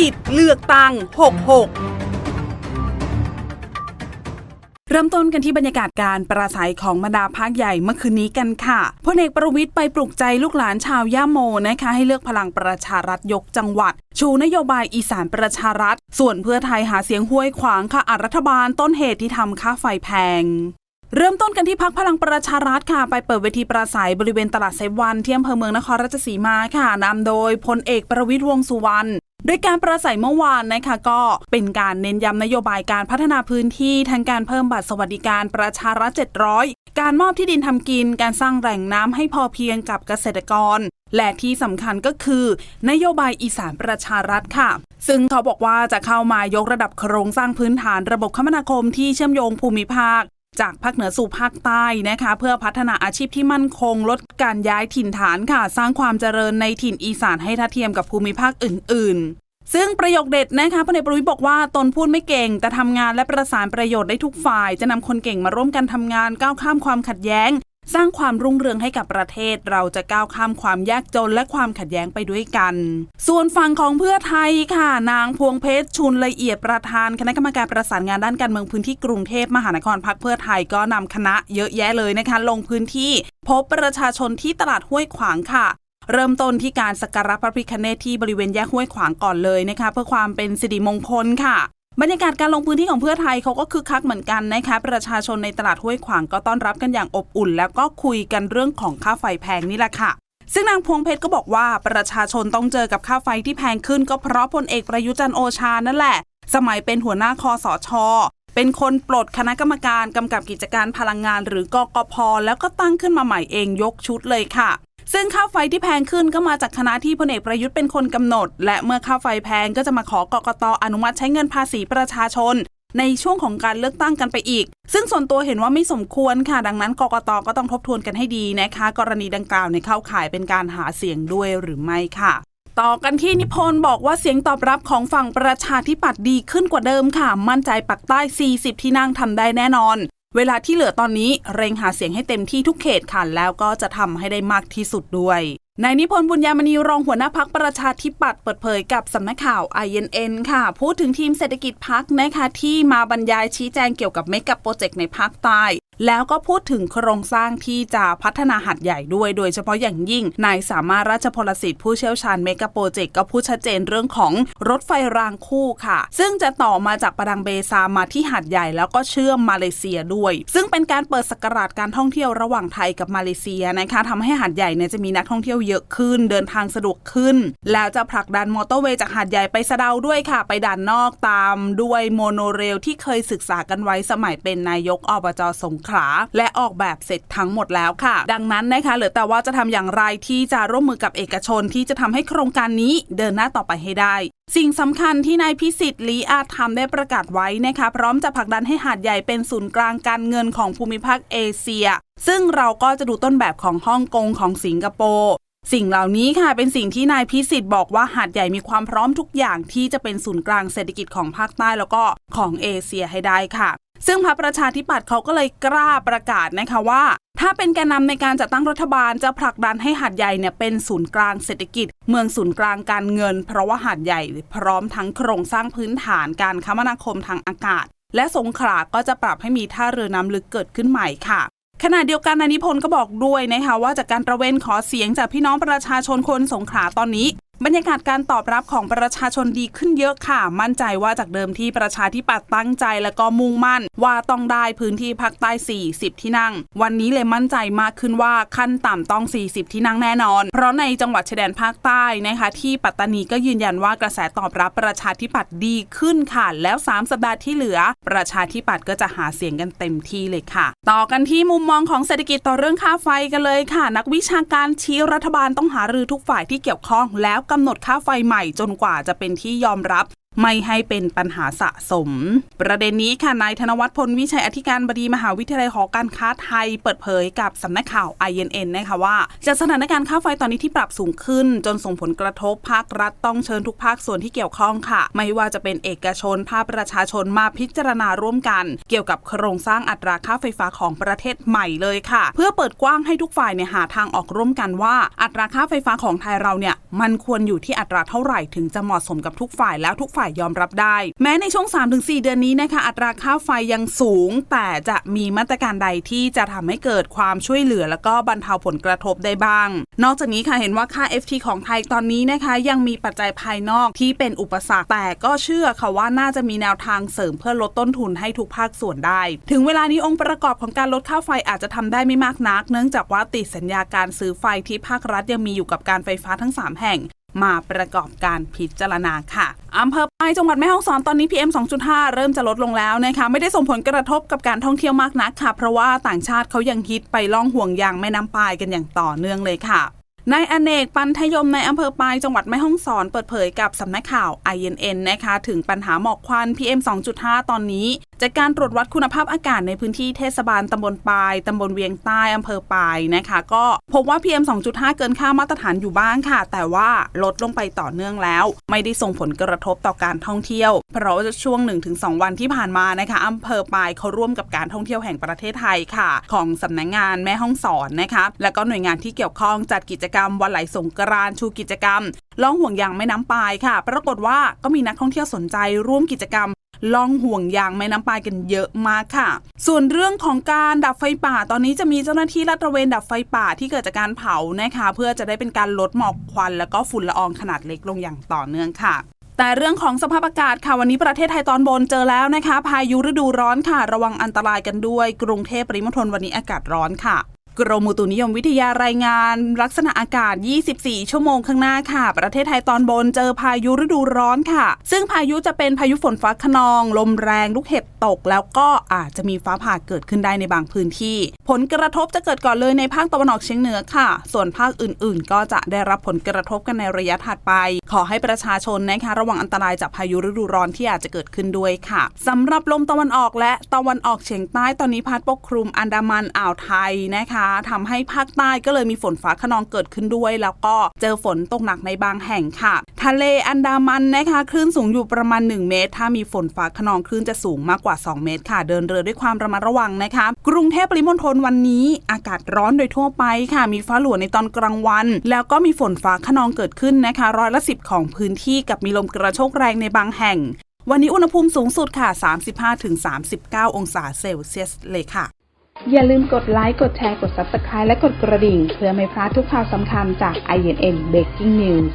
ติดเลือกตั้ง 66เริ่มต้นกันที่บรรยากาศการปราศัยของบรรดาพักใหญ่เมื่อคืนนี้กันค่ะพลเอกประวิทย์ไปปลุกใจลูกหลานชาวย่าโมนะคะ ให้เลือกพลังประชารัฐยกจังหวัด ชูนโยบายอีสานประชารัฐ ส่วนเพื่อไทยหาเสียงห้วยขวางค่ะอารัฐบาลต้นเหตุที่ทำค่าไฟแพงเริ่มต้นกันที่พักพลังประชารัฐค่ะ ไปเปิดเวทีปราศัยบริเวณตลาดเซฟวันที่อำเภอเมืองนครราชสีมาค่ะนำโดยพลเอกประวิทย์วงสุวรรณ โดยการประสัยเมื่อวานนะคะก็เป็นการเน้นย้ำนโยบายการพัฒนาพื้นที่ทั้งการเพิ่มบัตรสวัสดิการประชารัฐ700 การมอบที่ดินทำกิน การสร้างแหล่งน้ำให้พอเพียงกับเกษตรกร และที่สำคัญก็คือ นโยบายอีสานประชารัฐค่ะ ซึ่งเขาบอกว่าจะเข้ามายกระดับโครงสร้างพื้นฐานระบบคมนาคมที่เชื่อมโยงภูมิภาค จากภาคเหนือสู่ภาคใต้นะคะ เพื่อพัฒนาอาชีพที่มั่นคง ลดการย้ายถิ่นฐานค่ะ สร้างความเจริญในถิ่นอีสานให้ทัดเทียมกับภูมิภาคอื่น ๆ ซึ่งประโยคเด็ดนะคะพลเอกประวิทย์บอกว่าตนพูดไม่เก่ง แต่ทำงานและประสานประโยชน์ได้ทุกฝ่าย จะนำคนเก่งมาร่วมกันทำงานก้าวข้ามความขัดแย้ง สร้างความรุ่งเรืองให้กับประเทศเราจะก้าวข้ามความยากจนและความขัดแย้งไปด้วยกัน ส่วนฝั่งของเพื่อไทยค่ะ นางพวงเพชรชุนละเอียดประธานคณะกรรมการประสานงานด้านการเมืองพื้นที่กรุงเทพมหานครพักเพื่อไทยก็นำคณะเยอะแยะเลยนะคะ ลงพื้นที่ พบประชาชนที่ตลาดห้วยขวางค่ะเริ่มต้นที่การสักการะพระพิคเนตที่บริเวณแยกห้วยขวางก่อนเลยนะคะ เพื่อความเป็นสิริมงคลค่ะ บรรยากาศการลงพื้นที่ของเพื่อไทยเขาก็คึกคักเหมือนกันนะคะประชาชนในตลาดห้วยขวางก็ต้อนรับกันอย่างอบอุ่น แล้วก็คุยกันเรื่องของค่าไฟแพงนี่แหละค่ะซึ่งนางพวงเพชรก็บอกว่าประชาชนต้องเจอกับค่าไฟที่แพงขึ้นก็เพราะพลเอกประยุจันโอชานั่นแหละ สมัยเป็นหัวหน้าคอสชเป็นคนปลดคณะกรรมการกำกับกิจการพลังงานหรือกกพแล้วก็ตั้งขึ้นมาใหม่เองยกชุดเลยค่ะ ซึ่งค่าไฟที่แพงขึ้นก็มาจากคณะที่พลเอกประยุทธ์เป็นคนกำหนด และเมื่อค่าไฟแพงก็จะมาขอกกตอนุมัติใช้เงินภาษีประชาชน ในช่วงของการเลือกตั้งกันไปอีก ซึ่งส่วนตัวเห็นว่าไม่สมควรค่ะ ดังนั้นกกตก็ต้องทบทวนกันให้ดีนะคะ กรณีดังกล่าวในเข้าข่ายเป็นการหาเสียงด้วยหรือไม่ค่ะต่อกันที่นิพนธ์บอกว่าเสียงตอบรับของฝั่งประชาธิปัตย์ดีขึ้นกว่าเดิมค่ะ มั่นใจปักใต้ 40 ที่นั่งทำได้แน่นอน เวลาที่เหลือตอนนี้เร่งหาเสียงให้เต็มที่ทุกเขตค่ะแล้วก็จะทำให้ได้มากที่สุดด้วยนายนิพนธ์บุญญามณีรองหัวหน้าพักประชาธิปัตย์เปิดเผยกับสำนักข่าว INN ค่ะ พูดถึงทีมเศรษฐกิจพักนะคะที่มาบรรยายชี้แจงเกี่ยวกับเมกะโปรเจกต์ในภาคใต้ แล้วก็พูดถึงโครงสร้างที่จะพัฒนาหัดใหญ่ด้วย โดยเฉพาะอย่างยิ่งนายสามารถราชพลสิทธิ์ผู้เชี่ยวชาญเมกะโปรเจกต์ก็พูดชัดเจนเรื่องของรถไฟรางคู่ค่ะ ซึ่งจะต่อมาจากประดังเบซามาที่หัดใหญ่แล้วก็เชื่อมมาเลเซียด้วย ซึ่งเป็นการเปิดสกราชการท่องเที่ยวระหว่างไทยกับมาเลเซียนะคะทำให้หัดใหญ่เนี่ยจะมีนักท่องเที่ยวเยอะขึ้น เดินทางสะดวกขึ้น แล้วจะผลักดันมอเตอร์เวย์จากหัดใหญ่ไปสะเดาด้วยค่ะ ไปด่านนอกตามด้วยโมโนเรลที่เคยศึกษากันไว้สมัยเป็นนายกอบจสงขลาและออกแบบเสร็จทั้งหมดแล้วค่ะ ดังนั้นนะคะเหลือแต่ว่าจะทำอย่างไรที่จะร่วมมือกับเอกชนที่จะทำให้โครงการนี้เดินหน้าต่อไปให้ได้ สิ่งสำคัญที่นายพิสิทธิ์ลีอาจทำได้ประกาศไว้นะคะพร้อมจะผลักดันให้หาดใหญ่เป็นศูนย์กลางการเงินของภูมิภาคเอเชีย ซึ่งเราก็จะดูต้นแบบของฮ่องกงของสิงคโปร์สิ่งเหล่านี้ค่ะเป็นสิ่งที่นายพิสิทธิ์บอกว่าหาดใหญ่มีความพร้อมทุกอย่างที่จะเป็นศูนย์กลางเศรษฐกิจของภาคใต้แล้วก็ของเอเชียให้ได้ค่ะ ซึ่งพรรคประชาธิปัตย์เขาก็เลยกล้าประกาศนะคะว่า ถ้าเป็นแกนนำในการจัดตั้งรัฐบาลจะผลักดันให้หาดใหญ่เนี่ยเป็นศูนย์กลางเศรษฐกิจ เมืองศูนย์กลางการเงิน เพราะว่าหาดใหญ่พร้อมทั้งโครงสร้างพื้นฐานการคมนาคมทางอากาศ และสงขลาก็จะปรับให้มีท่าเรือน้ำลึกเกิดขึ้นใหม่ค่ะขณะเดียวกันนายนิพนธ์ก็บอกด้วยนะคะว่าจากการตระเวนขอเสียงจากพี่น้องประชาชนคนสงขลาตอนนี้ บรรยากาศการตอบรับของประชาชนดีขึ้นเยอะค่ะ มั่นใจว่าจากเดิมที่ประชาธิปัตย์ตั้งใจและก็มุ่งมั่น ว่าต้องได้พื้นที่ภาคใต้ 40 ที่นั่ง วันนี้เลยมั่นใจมากขึ้นว่าขั้นต่ำต้อง 40 ที่นั่งแน่นอน เพราะในจังหวัดชายแดนภาคใต้นะคะ ที่ปัตตานีก็ยืนยันว่ากระแสตอบรับประชาธิปัตย์ดีขึ้นค่ะ แล้ว 3 สัปดาห์ที่เหลือ ประชาธิปัตย์ก็จะหาเสียงกันเต็มที่เลยค่ะ ต่อกันที่มุมมองของเศรษฐกิจต่อเรื่องค่าไฟกันเลยค่ะ นักวิชาการชี้รัฐบาลต้องหารือทุกฝ่ายที่เกี่ยวข้องแล้วกำหนดค่าไฟใหม่จนกว่าจะเป็นที่ยอมรับไม่ให้เป็นปัญหาสะสม ประเด็นนี้ค่ะนายธนวัฒน์พลวิชัยอธิการบดีมหาวิทยาลัยหอการค้าไทย เปิดเผยกับสำนักข่าว INN นะคะว่าจากสถานการณ์ค่าไฟตอนนี้ที่ปรับสูงขึ้น จนส่งผลกระทบภาครัฐต้องเชิญทุกภาคส่วนที่เกี่ยวข้องค่ะ ไม่ว่าจะเป็นเอกชนภาคประชาชนมาพิจารณาร่วมกัน เกี่ยวกับโครงสร้างอัตราค่าไฟฟ้าของประเทศใหม่เลยค่ะ เพื่อเปิดกว้างให้ทุกฝ่ายเนี่ยหาทางออกร่วมกันว่า อัตราค่าไฟฟ้าของไทยเราเนี่ยมันควรอยู่ที่อัตราเท่าไหร่ถึงจะเหมาะสมกับทุกฝ่ายแล้วทุกฝ่ายยอมรับได้ แม้ในช่วง 3-4 เดือนนี้นะคะ อัตราค่าไฟยังสูง แต่จะมีมาตรการใดที่จะทำให้เกิดความช่วยเหลือ แล้วก็บรรเทาผลกระทบได้บ้าง นอกจากนี้ค่ะเห็นว่าค่า FT ของไทยตอนนี้นะคะ ยังมีปัจจัยภายนอกที่เป็นอุปสรรค แต่ก็เชื่อค่ะว่าน่าจะมีแนวทางเสริมเพื่อลดต้นทุนให้ทุกภาคส่วนได้ ถึงเวลานี้องค์ประกอบของการลดค่าไฟอาจจะทำได้ไม่มากนัก เนื่องจากว่าติดสัญญาการซื้อไฟที่ภาครัฐยังมีอยู่กับการไฟฟ้าทั้ง 3 แห่ง มาประกอบการพิจารณาค่ะอำเภอปายจังหวัดแม่ฮ่องสอนตอนนี้ PM 2.5 เริ่มจะลดลงแล้วนะคะไม่ได้ส่งผลกระทบกับการท่องเที่ยวมากนักค่ะ เพราะว่าต่างชาติเขายังฮิตไปล่องห่วงยางแม่น้ำปายกันอย่างต่อเนื่องเลยค่ะนายอเนกปันทยมในอำเภอปายจังหวัดแม่ฮ่องสอนเปิดเผยกับสำนักข่าว INN นะคะ ถึงปัญหาหมอกควัน PM 2.5 ตอนนี้ จากการตรวจวัดคุณภาพอากาศในพื้นที่เทศบาลตำบลปายตำบลเวียงใต้อำเภอปายนะคะ ก็พบว่า PM 2.5 เกินค่ามาตรฐานอยู่บ้างค่ะ แต่ว่าลดลงไปต่อเนื่องแล้ว ไม่ได้ส่งผลกระทบต่อการท่องเที่ยว เพราะว่าช่วง 1-2 วันที่ผ่านมานะคะอำเภอปายเขาร่วมกับการท่องเที่ยวแห่งประเทศไทยค่ะ ของสำนักงานแม่ฮ่องสอนนะคะแล้วก็หน่วยงานที่เกี่ยวข้องจัดกิจกรรมวันไหลสงกรานชูกิจกรรมล่องห่วงยางแม่น้ำปายค่ะ ปรากฏว่าก็มีนักท่องเที่ยวสนใจร่วมกิจกรรม ล่องห่วงยางแม่น้ำปายกันเยอะมากค่ะ ส่วนเรื่องของการดับไฟป่าตอนนี้จะมีเจ้าหน้าที่ลาดตระเวนดับไฟป่าที่เกิดจากการเผานะคะเพื่อจะได้เป็นการลดหมอกควัน แล้วก็ฝุ่นละอองขนาดเล็กลงอย่างต่อเนื่องค่ะแต่เรื่องของสภาพอากาศค่ะวันนี้ประเทศไทยตอนบนเจอแล้วนะคะ พายุฤดูร้อนค่ะ ระวังอันตรายกันด้วย กรุงเทพปริมณฑลวันนี้อากาศร้อนค่ะ กรมอุตุนิยมวิทยารายงานลักษณะอากาศ 24 ชั่วโมงข้างหน้าค่ะ ประเทศไทยตอนบนเจอพายุฤดูร้อนค่ะ ซึ่งพายุจะเป็นพายุฝนฟ้าขนอง ลมแรงลูกเห็บตก แล้วก็อาจจะมีฟ้าผ่าเกิดขึ้นได้ในบางพื้นที่ ผลกระทบจะเกิดก่อนเลยในภาคตะวันออกเฉียงเหนือค่ะ ส่วนภาคอื่น ๆ ก็จะได้รับผลกระทบกันในระยะถัดไป ขอให้ประชาชนนะคะระวังอันตรายจากพายุฤดูร้อนที่อาจจะเกิดขึ้นด้วยค่ะสำหรับลมตะวันออกและตะวันออกเฉียงใต้ตอนนี้พัดปกคลุมอันดามันอ่าวไทยนะคะทำให้ภาคใต้ก็เลยมีฝนฟ้าขนองเกิดขึ้นด้วย แล้วก็เจอฝนตกหนักในบางแห่งค่ะ ทะเลอันดามันนะคะคลื่นสูงอยู่ประมาณ 1 เมตร ถ้ามีฝนฟ้าขนองคลื่นจะสูงมากกว่า 2 เมตรค่ะ เดินเรือด้วยความระมัดระวังนะคะ กรุงเทพปริมณฑลวันนี้ อากาศร้อนโดยทั่วไปค่ะ มีฟ้าหลวในตอนกลางวัน แล้วก็มีฝนฟ้าขนองเกิดขึ้นนะคะร้อยละสิของพื้นที่กับมีลมกระโชกแรงในบางแห่ง วันนี้อุณหภูมิสูงสุดค่ะ 35-39 องศาเซลเซียสเลยค่ะ อย่าลืมกดไลค์ กดแชร์ กด Subscribe และกดกระดิ่ง เพื่อไม่พลาดทุกข่าวสำคัญจาก INN Breaking News